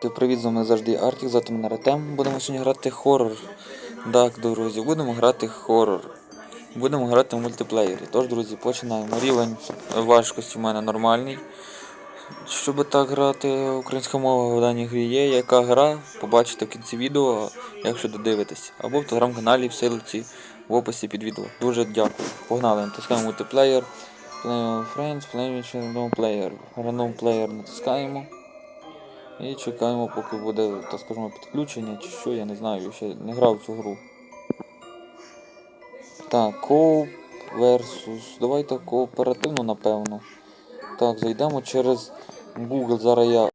Привіт, з вами завжди Артік, звати мене Артем. Будемо сьогодні грати хоррор. Так, друзі, будемо грати хоррор. Будемо грати в мультиплеєрі. Тож, друзі, починаємо. Рівень важкості у мене нормальний. Щоб так грати, українська мова в даній грі є. Яка гра, побачите в кінці відео, якщо додивитесь. Або в телеграм-каналі в силиці в описі під відео. Дуже дякую. Погнали, натискаємо мультиплеєр. Friends, Play Random Player. Random Player натискаємо. І чекаємо, поки буде, так скажімо, підключення чи що, я не знаю, я ще не грав цю гру. Так, Coop versus. Давайте кооперативно, напевно. Так, зайдемо через Google. Зараз я.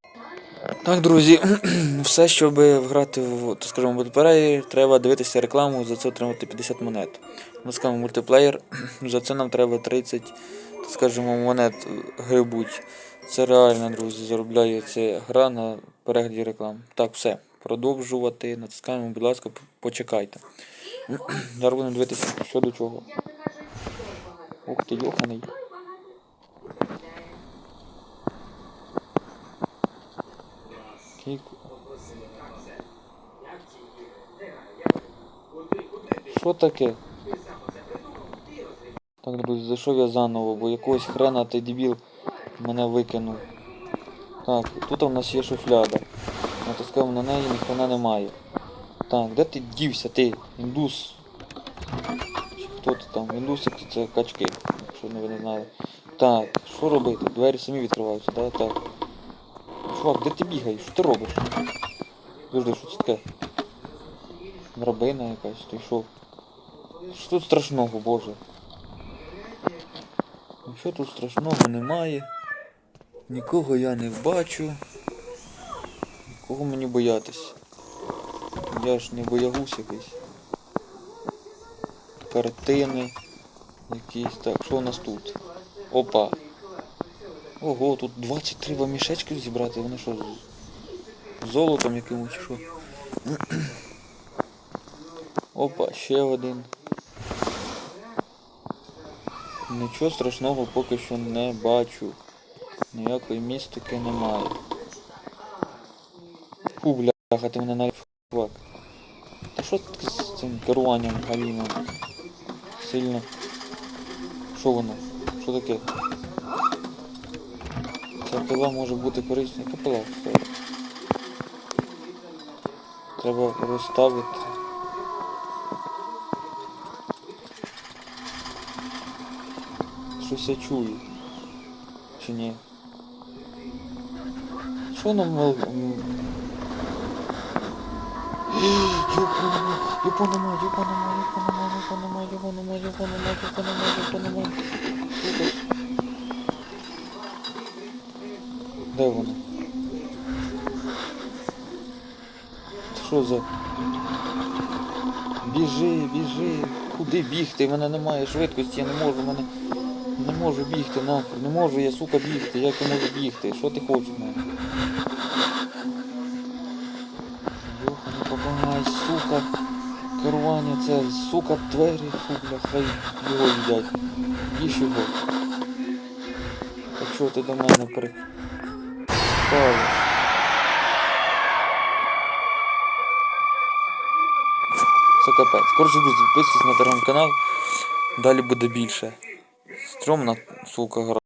Так, друзі, все, щоб грати в, так скажімо, мультиплеєр, треба дивитися рекламу, за це отримати 50 монет. Натискаємо мультиплеєр, за це нам треба 30, так скажімо, монет грибуть. Це реально, друзі, заробляє ця гра на перегляді реклам. Так, все. Продовжувати. Натискаємо, будь ласка, почекайте. Зараз будемо дивитися, що до чого. Ух ти, йоханий. Що таке? Так, друзі, зайшов я заново, бо якогось хрена той дебіл мене викинув. Так, тут у нас є шуфляда. Натискаємо на неї, ніхрена немає. Так, де ти дівся, ти, індус? Чи хто ти там? Індусик це качки, якщо ви не знали. Так, що робити? Двері самі відкриваються, так? Так. Чувак, де ти бігаєш? Що ти робиш? Завжди, що це таке? Драбина якась, ти що? Що тут страшного, боже? Нічого тут страшного немає. Нікого я не бачу. Кого мені боятись? Я ж не боягусь якийсь. Картини. Якісь. Так, що у нас тут? Опа. Ого, тут 23 мішечки зібрати. Вони що? з Золотом якимось що? Опа, ще один. Нічого страшного поки що не бачу. Ніякої містики немає. Фу, бляха, ти мене навіть чувак. Та що таке з цим керуванням Галіном? Сильно. Що воно? Що таке? Ця пила може бути корисна. Яка пила? Все. Треба розставити. Щось я чую. Чи ні? Що нам мал... м. Японема, японема, японема, японема, японема, японема, японема, японема. Сука. Де воно? Що за? Біжи, біжи. Куди бігти? У мене немає швидкості, я не можу, в мене. Не можу бігти, нахуй. Не можу я, сука, бігти. Як я можу бігти? Що ти хочеш мене? Йоха, не попагай, сука. Керування це, сука, двері, бля, хай його їдять. Їж його. Так що ти до мене при... Палиш? Це капець. Коротше, друзі, підписуйтесь на телеграм-канал. Далі буде більше. Стрьомна, сука, гра.